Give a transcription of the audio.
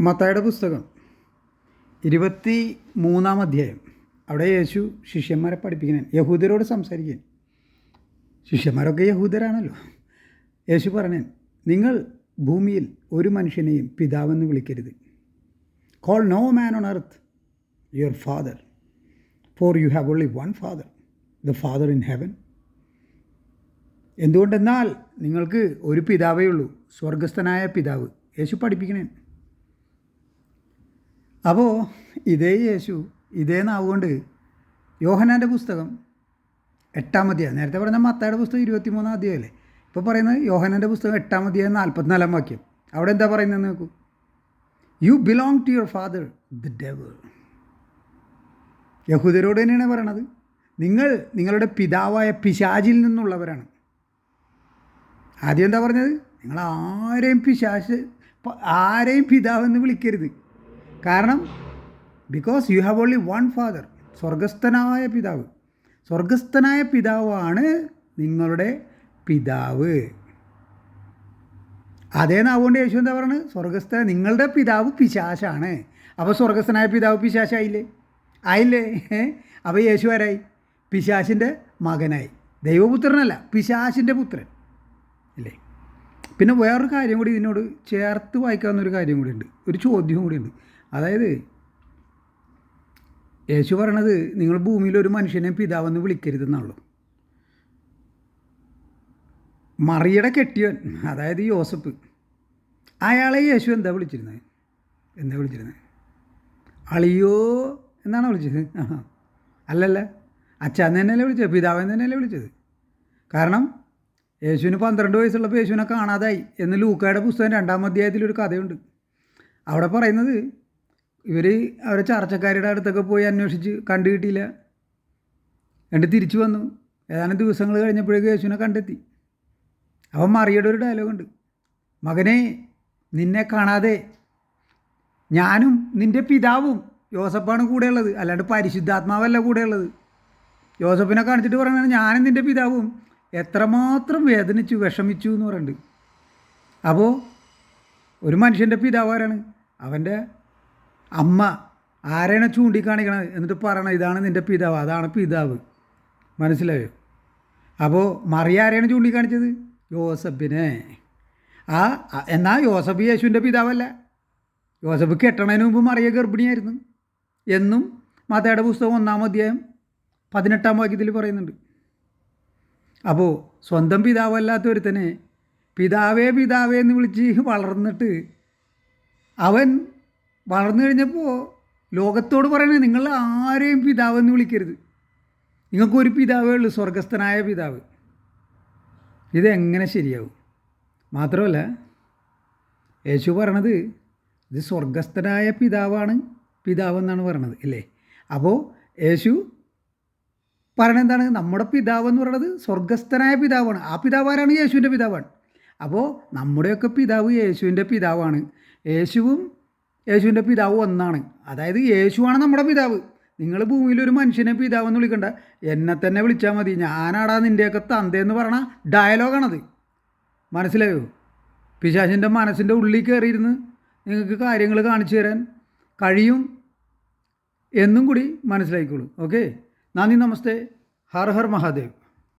മത്തായുടെ പുസ്തകം. ഇരുപത്തി മൂന്നാം അധ്യായം. അവിടെ യേശു ശിഷ്യന്മാരെ പഠിപ്പിക്കുന്നതിന് യഹൂദരോട് സംസാരിക്കാൻ ശിഷ്യന്മാരൊക്കെ യഹൂദരാണല്ലോ. യേശു പറഞ്ഞൻ നിങ്ങൾ ഭൂമിയിൽ ഒരു മനുഷ്യനെയും പിതാവെന്ന് വിളിക്കരുത്. Call no man on earth your father for you have only one father the father in heaven എന്തുകൊണ്ടെന്നാൽ നിങ്ങൾക്ക് ഒരു പിതാവേ ഉള്ളൂ. സ്വർഗസ്ഥനായ പിതാവ്. യേശു പഠിപ്പിക്കണേ. അപ്പോൾ ഇതേ യേശു ഇതേ നാവുകൊണ്ട് യോഹനാന്റെ പുസ്തകം എട്ടാം നേരത്തെ പറഞ്ഞ മത്തായുടെ പുസ്തകം ഇരുപത്തി മൂന്നാം അധ്യായമല്ലേ? ഇപ്പോൾ പറയുന്നത് യോഹനാന്റെ പുസ്തകം എട്ടാം അധ്യായം നാൽപ്പത്തിനാലാം വാക്യം. അവിടെ എന്താ പറയുന്നത് നോക്കൂ. You belong to your father the devil യഹൂദരോട് തന്നെയാണ് പറയണത്. നിങ്ങൾ നിങ്ങളുടെ പിതാവായ പിശാചിൽ നിന്നുള്ളവരാണ്. ആദ്യം എന്താ പറഞ്ഞത്? നിങ്ങൾ ആരെയും പിശാശ് ആരെയും പിതാവെന്ന് വിളിക്കരുത്. കാരണം because you have only one father സ്വർഗസ്ഥനായ പിതാവ്. സ്വർഗസ്ഥനായ പിതാവാണ് നിങ്ങളുടെ പിതാവ്. അതേ നാവുകൊണ്ട് യേശു എന്താ പറയുന്നത് സ്വർഗസ്ഥ നിങ്ങളുടെ പിതാവ് പിശാശാണ്. അപ്പോൾ സ്വർഗസ്ഥനായ പിതാവ് പിശാശായില്ലേ? ആയില്ലേ? അപ്പോൾ യേശു ആരായി? പിശാശിന്റെ മകനായി. ദൈവപുത്രനല്ല പിശാശിന്റെ പുത്രൻ. അല്ലേ പിന്നെ വേറൊരു കാര്യം കൂടി ഇതിനോട് ചേർത്ത് വായിക്കാവുന്ന ഒരു കാര്യം കൂടി ഉണ്ട്. ഒരു ചോദ്യം കൂടി ഉണ്ട്. അതായത് യേശു പറയണത് നിങ്ങൾ ഭൂമിയിൽ ഒരു മനുഷ്യനെ പിതാവെന്ന് വിളിക്കരുതെന്നുള്ളൂ മറിയുടെ കെട്ടിയവൻ അതായത് യോസഫ് അയാളെ യേശു എന്താ വിളിച്ചിരുന്നത്? എന്താ വിളിച്ചിരുന്നത്? അളിയോ എന്നാണ് വിളിച്ചത്. അല്ലല്ല അച്ഛൻ തന്നെയല്ലേ വിളിച്ചത് പിതാവൻ തന്നെയല്ലേ വിളിച്ചത്. കാരണം യേശുവിന് പന്ത്രണ്ട് വയസ്സുള്ളപ്പോൾ യേശുവിനെ കാണാതായി എന്ന് ലൂക്കായുടെ പുസ്തകം രണ്ടാം അധ്യായത്തിൽ ഒരു കഥയുണ്ട്. അവിടെ പറയുന്നത് ഇവർ അവരെ ചർച്ചക്കാരുടെ അടുത്തൊക്കെ പോയി അന്വേഷിച്ച് കണ്ടു കിട്ടിയില്ല. എന്നിട്ട് തിരിച്ചു വന്നു. ഏതാനും ദിവസങ്ങൾ കഴിഞ്ഞപ്പോഴേക്കും യേശുവിനെ കണ്ടെത്തി. അവൻ മറിയുടെ ഒരു ഡയലോഗുണ്ട് മകനെ നിന്നെ കാണാതെ ഞാനും നിന്റെ പിതാവും യോസപ്പാണ് കൂടെയുള്ളത്. അല്ലാണ്ട് പരിശുദ്ധാത്മാവല്ല കൂടെയുള്ളത്. യോസഫിനെ കാണിച്ചിട്ട് പറയുന്നത് ഞാനും നിന്റെ പിതാവും എത്രമാത്രം വേദനിച്ചു വിഷമിച്ചു എന്ന് പറയുന്നുണ്ട് അപ്പോൾ ഒരു മനുഷ്യന്റെ പിതാവ് ആരാണ്? അവന്റെ അമ്മ ആരെയാണ് ചൂണ്ടിക്കാണിക്കണത്? എന്നിട്ട് പറയണം ഇതാണ് നിന്റെ പിതാവ് അതാണ് പിതാവ്. മനസ്സിലായോ? അപ്പോൾ മറിയ ആരെയാണ് ചൂണ്ടിക്കാണിച്ചത്? യോസഫിനെ. ആ എന്നാൽ യോസഫ് യേശുവിന്റെ പിതാവല്ല. യോസഫ് കെട്ടണതിന് മുമ്പ് മറിയ ഗർഭിണിയായിരുന്നു. എന്നും മാതയുടെ പുസ്തകം ഒന്നാം അധ്യായം പതിനെട്ടാം വാക്യത്തിൽ പറയുന്നുണ്ട്. അപ്പോൾ സ്വന്തം പിതാവല്ലാത്ത ഒരുത്തനെ പിതാവേ പിതാവേ എന്ന് വിളിച്ച് വളർന്നിട്ട് അവൻ വളർന്നു കഴിഞ്ഞപ്പോൾ ലോകത്തോട് പറയണേ നിങ്ങൾ ആരെയും പിതാവെന്ന് വിളിക്കരുത്. നിങ്ങൾക്കൊരു പിതാവേ ഉള്ളൂ സ്വർഗസ്ഥനായ പിതാവ്. ഇതെങ്ങനെ ശരിയാവും? മാത്രമല്ല യേശു പറയണത് ഇത് സ്വർഗസ്ഥനായ പിതാവാണ് പിതാവെന്നാണ് പറയണത് അല്ലേ അപ്പോൾ യേശു പറയണത് എന്താണ്? നമ്മുടെ പിതാവെന്ന് പറയണത് സ്വർഗസ്ഥനായ പിതാവാണ്. ആ പിതാവാരാണ് യേശുവിന്റെ പിതാവാണ്. അപ്പോൾ നമ്മുടെയൊക്കെ പിതാവ് യേശുവിന്റെ പിതാവാണ്. യേശുവും യേശുവിന്റെ പിതാവ് ഒന്നാണ് അതായത് യേശുവാണ് നമ്മുടെ പിതാവ്. നിങ്ങൾ ഭൂമിയിൽ ഒരു മനുഷ്യനെ പിതാവെന്ന് വിളിക്കണ്ട. എന്നെ തന്നെ വിളിച്ചാൽ മതി. ഞാനാടാ നിന്റെയൊക്കെ തന്തയെന്ന് പറയണ ഡയലോഗാണത്. മനസ്സിലായോ? പിശാചിന്റെ മനസ്സിന്റെ ഉള്ളിൽ കയറിയിരുന്ന് നിങ്ങൾക്ക് കാര്യങ്ങൾ കാണിച്ചു തരാൻ കഴിയും എന്നും കൂടി മനസ്സിലാക്കിക്കോളൂ ഓക്കെ? നന്ദി നമസ്തേ. ഹർ ഹർ മഹാദേവ്.